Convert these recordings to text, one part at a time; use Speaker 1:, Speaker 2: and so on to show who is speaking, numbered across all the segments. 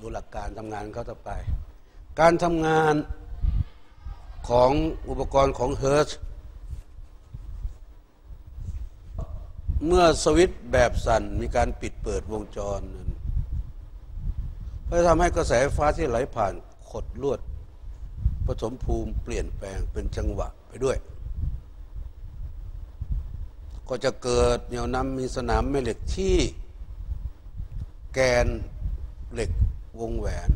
Speaker 1: ดูหลักการทำงานเขาต่อไป การทำงานของอุปกรณ์ของเฮิร์ชเมื่อสวิตช์แบบสั่นมีการปิดเปิดวงจรนั้นก็ทำให้กระแสไฟฟ้าที่ไหลผ่านขดลวดผสมภูมิเปลี่ยนแปลงเป็นจังหวะไปด้วย ก็จะเกิดเหนี่ยวนำมีสนามแม่เหล็กที่แกนเหล็ก วงแหวน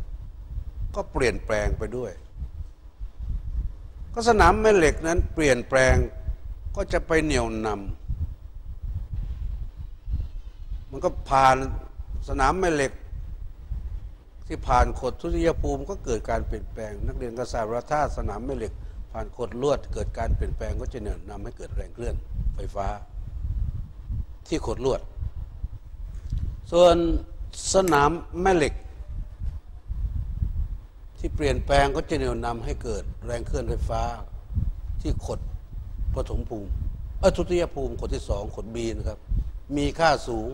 Speaker 1: ก็เปลี่ยนแปลงไปด้วย ก็สนามแม่เหล็กนั้นเปลี่ยนแปลงก็จะไปเหนี่ยวนำมันก็ผ่านสนามแม่เหล็ก ที่ผ่านขดทุติยภูมิก็เกิดการเปลี่ยนแปลง นักเรียนกษาราธาสนามแม่เหล็ก ผ่านขดลวด เกิดการเปลี่ยนแปลงก็จะเหนี่ยวนำให้เกิดแรงเคลื่อนไฟฟ้า ที่ขดลวด ส่วนสนามแม่เหล็ก ที่เปลี่ยนแปลงก็จะเหนี่ยวนำให้เกิดแรงเคลื่อนไฟฟ้า ที่ขดปฐมภูมิเออทุติยภูมิขดที่สองขดบีนะครับ มีค่าสูง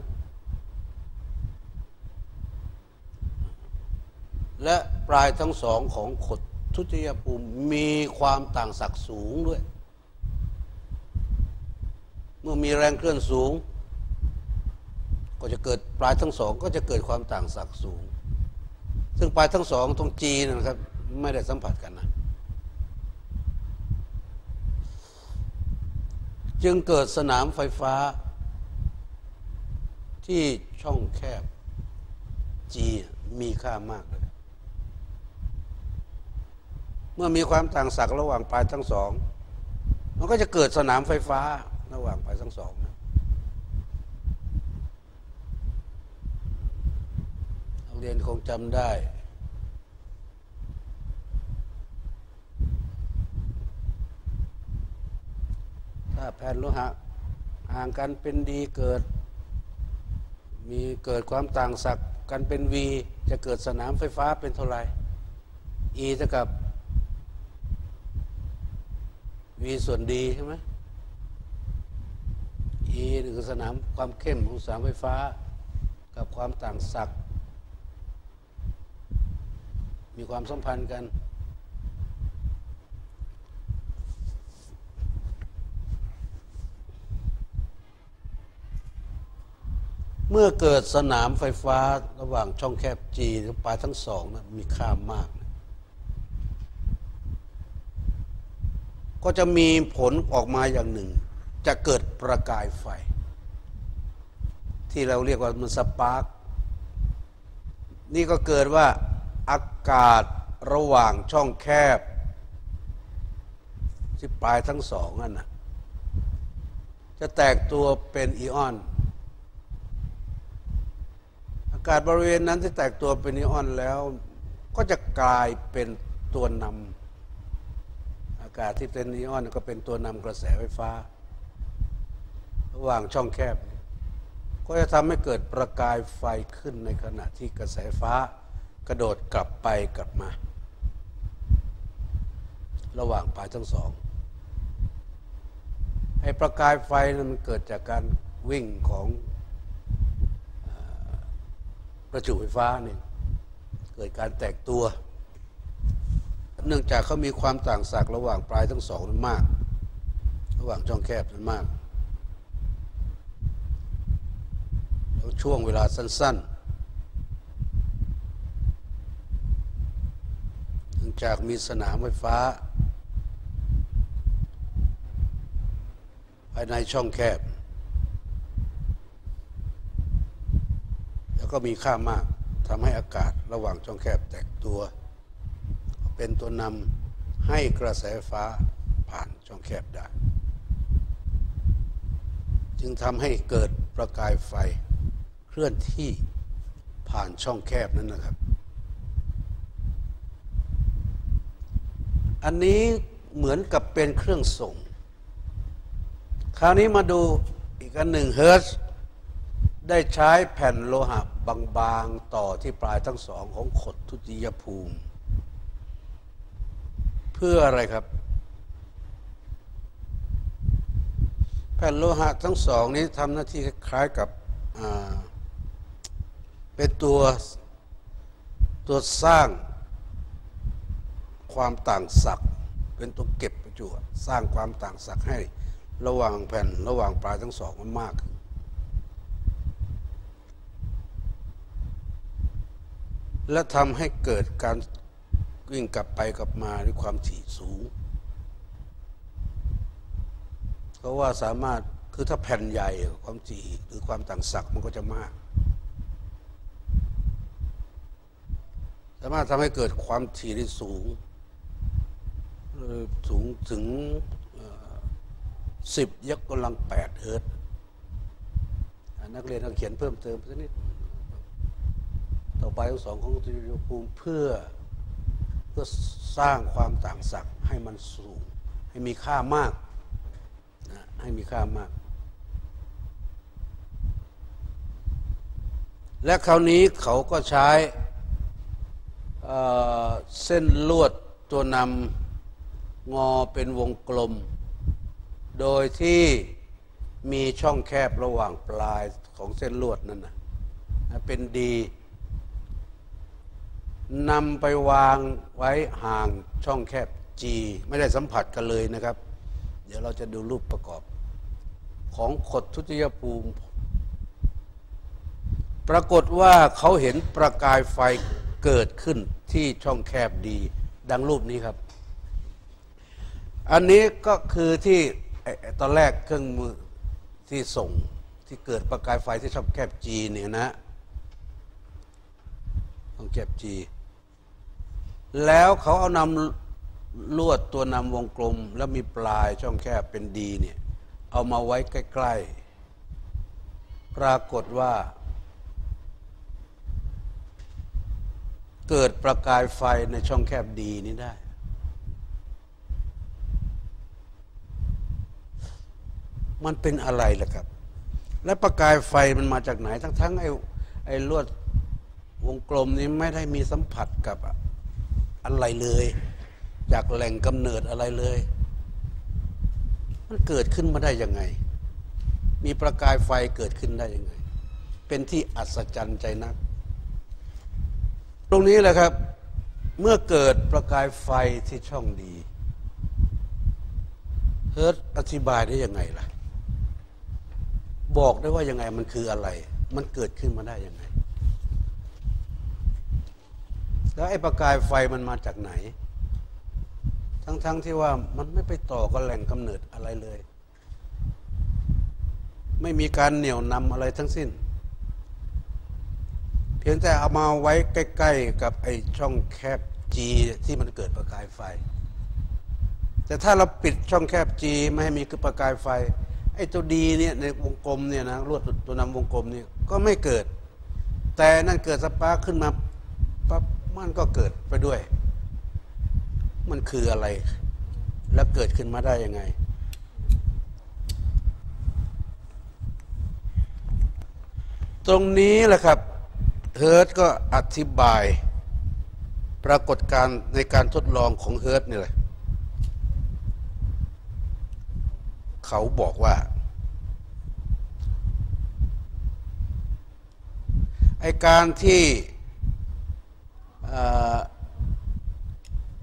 Speaker 1: และปลายทั้งสองของขดทุติยภูมิมีความต่างศักย์สูงด้วย เมื่อมีแรงเคลื่อนสูง ก็จะเกิดปลายทั้งสองก็จะเกิดความต่างศักย์สูง ซึ่งปลายทั้งสองตรงจีนะครับ ไม่ได้สัมผัสกันนะ จึงเกิดสนามไฟฟ้า ที่ช่องแคบจีมีค่ามากเลยเมื่อมีความต่างศักย์ระหว่างปลายทั้งสอง มันก็จะเกิดสนามไฟฟ้าระหว่างปลายทั้งสองนะนักเรียนคงจำได้ ถ้าแผ่นโลหะห่างกันเป็นดีเกิด มีเกิดความต่างศักย์กันเป็น V จะเกิดสนามไฟฟ้าเป็นเท่าไหร่ E เท่ากับ V ส่วนดีใช่ไหมอีคือสนามความเข้มของสนามไฟฟ้า กับความต่างศักย์ มีความสัมพันธ์กัน เมื่อเกิดสนามไฟฟ้าระหว่างช่องแคบจีหรือปลายทั้งสองนะมีค่ามาก ก็จะมีผลออกมาอย่างหนึ่ง จะเกิดประกายไฟ ที่เราเรียกว่ามันสปาร์กนี่ก็เกิดว่า อากาศระหว่างช่องแคบ ที่ปลายทั้งสองนั่นนะจะแตกตัวเป็นอิออน อากาศบริเวณนั้นที่แตกตัวเป็นอิออนแล้ว ก็จะกลายเป็นตัวนำอากาศที่เป็นอิออนก็เป็นตัวนำกระแสไฟฟ้า ระหว่างช่องแคบ ก็จะทำให้เกิดประกายไฟขึ้นในขณะที่กระแสฟ้า กระโดดกลับไปกลับมา ระหว่างปลายทั้งสองไอ้ประกายไฟนั้นมันเกิดจากการวิ่งของประจุไฟฟ้าเนี่ยเกิดการแตกตัว เนื่องจากเขามีความต่างศักย์ระหว่างปลายทั้งสองนั้นมาก ระหว่างช่องแคบนั้นมากแล้วช่วงเวลาสั้น ๆ เนื่อง จากมีสนามไฟฟ้า ภายในช่องแคบ แล้วก็มีค่ามากทำให้อากาศระหว่างช่องแคบแตกตัว เป็นตัวนำให้กระแสไฟฟ้าผ่านช่องแคบได้ จึงทำให้เกิดประกายไฟเคลื่อนที่ผ่านช่องแคบนั้นนะครับ อันนี้เหมือนกับเป็นเครื่องส่ง คราวนี้มาดูอีกอันหนึ่งเฮิร์ตได้ใช้แผ่นโลหะบางๆ ต่อที่ปลายทั้งสองของขดทุติยภูมิ เพื่ออะไรครับ แผ่นโลหะทั้งสองนี้ทำหน้าที่คล้ายกับเป็นตัวตัวสร้าง ความต่างศักย์เป็นตัวเก็บประจุสร้างความต่างศักย์ให้ระหว่างแผ่นระหว่างปลายทั้งสองมันมากขึ้นและทำให้เกิดการวิ่งกลับไปกลับมาด้วยความถี่สูง เพราะว่าสามารถคือถ้าแผ่นใหญ่ความถี่หรือความต่างศักย์มันก็จะมาก สามารถทำให้เกิดความถี่ได้สูง สูงถึงสิบยกกำลังแปดเฮิร์ตนักเรียนเขาเขียนเพิ่มเติมสักนิด ต่อไปทั้งสองของตุยภูมิเพื่อเพื่อสร้างความต่างศักย์ให้มันสูง ให้มีค่ามากนะให้มีค่ามาก และคราวนี้เขาก็ใช้เส้นลวดตัวนำ งอเป็นวงกลม โดยที่มีช่องแคบระหว่างปลายของเส้นลวดนั่นนะเป็นดีนำไปวางไว้ห่างช่องแคบ G ไม่ได้สัมผัสกันเลยนะครับ เดี๋ยวเราจะดูรูปประกอบ ของขดทุติยภูมิ ปรากฏว่าเขาเห็นประกายไฟเกิดขึ้นที่ช่องแคบดี ดังรูปนี้ครับ อันนี้ก็คือที่ตอนแรกเครื่องมือที่ส่งที่เกิดประกายไฟที่ช่องแคบ G เนี่ยนะช่องแคบ G แล้วเขาเอานำลวดตัวนำวงกลม แล้วมีปลายช่องแคบเป็นดีเนี่ยเอามาไว้ใกล้ ๆ ปรากฏว่า เกิดประกายไฟในช่องแคบดีนี้ได้ มันเป็นอะไรล่ะครับ และประกายไฟมันมาจากไหน ทั้งๆไอ้ไอ้ลวดวงกลมนี้ไม่ได้มีสัมผัสกับอะไรเลย จากแหล่งกำเนิดอะไรเลย มันเกิดขึ้นมาได้ยังไง มีประกายไฟเกิดขึ้นได้ยังไง เป็นที่อัศจรรย์ใจนัก ตรงนี้แหละครับ เมื่อเกิดประกายไฟที่ช่องดีเฮิร์ตอธิบายได้ยังไงล่ะ บอกได้ว่ายังไงมันคืออะไร มันเกิดขึ้นมาได้ยังไง แล้วไอ้ประกายไฟมันมาจากไหน ทั้งๆทที่ว่ามันไม่ไปต่อกับแหล่งกำเนิดอะไรเลย ไม่มีการเหนี่ยวนำอะไรทั้งสิ้น เพียงแต่เอามาไว้ใกล้ ๆ กับไอ้ช่องแคบจีที่มันเกิดประกายไฟ แต่ถ้าเราปิดช่องแคบจีไม่ให้มีคือประกายไฟ ไอ้ตัวดีเนี่ยในวงกลมเนี่ยนะลวดตัวนำวงกลมเนี่ยก็ไม่เกิด แต่นั่นเกิดสปาร์คขึ้นมาปั๊บมันก็เกิดไปด้วย มันคืออะไร แล้วเกิดขึ้นมาได้ยังไง ตรงนี้แหละครับเฮิร์ตก็อธิบาย ปรากฏการในการทดลองของเฮิร์ตนี่แหละ เขาบอกว่า ไอการที่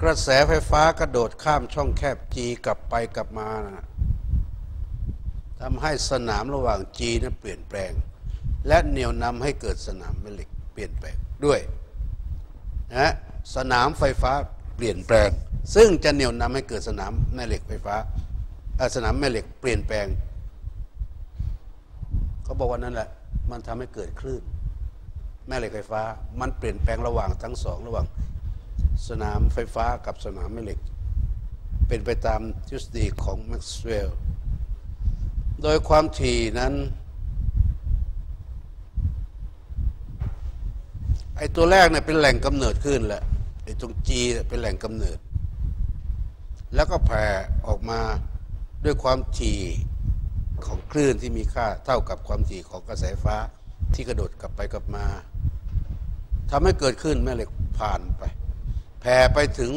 Speaker 1: กระแสไฟฟ้ากระโดดข้ามช่องแคบจีกลับไปกลับมานะทำให้สนามระหว่างจีนั้นเปลี่ยนแปลง และเหนี่ยวนำให้เกิดสนามแม่เหล็กเปลี่ยนแปลงด้วยนะสนามไฟฟ้าเปลี่ยนแปลง ซึ่งจะเหนี่ยวนำให้เกิดสนามแม่เหล็กไฟฟ้า สนามแม่เหล็กเปลี่ยนแปลง เขาบอกว่านั่นแหละ มันทำให้เกิดคลื่น แม่เหล็กไฟฟ้า มันเปลี่ยนแปลงระหว่างทั้งสอง ระหว่าง สนามไฟฟ้ากับสนามแม่เหล็ก เป็นไปตามทฤษฎีของแม็กซ์เวลล์โดยความถี่นั้นไอ้ตัวแรกเนี่ยเป็นแหล่งกำเนิดขึ้นแหละไอ้ตรงจีเป็นแหล่งกำเนิด แล้วก็แผ่ออกมา ด้วยความถี่ของคลื่นที่มีค่าเท่ากับความถี่ของกระแสฟ้าที่กระโดดกลับไปกลับมาทำให้เกิดขึ้นแม่เหล็กผ่านไปแผ่ไปถึง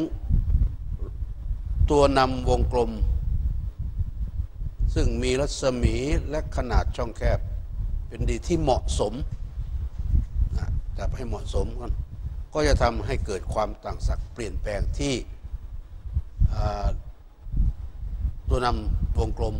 Speaker 1: ตัวนำวงกลม ซึ่งมีรัศมีและขนาดช่องแคบ เป็นดีที่เหมาะสมจับให้เหมาะสมกันก็จะทำให้เกิดความต่างศักย์เปลี่ยนแปลงที่ ตัวนำวงกลม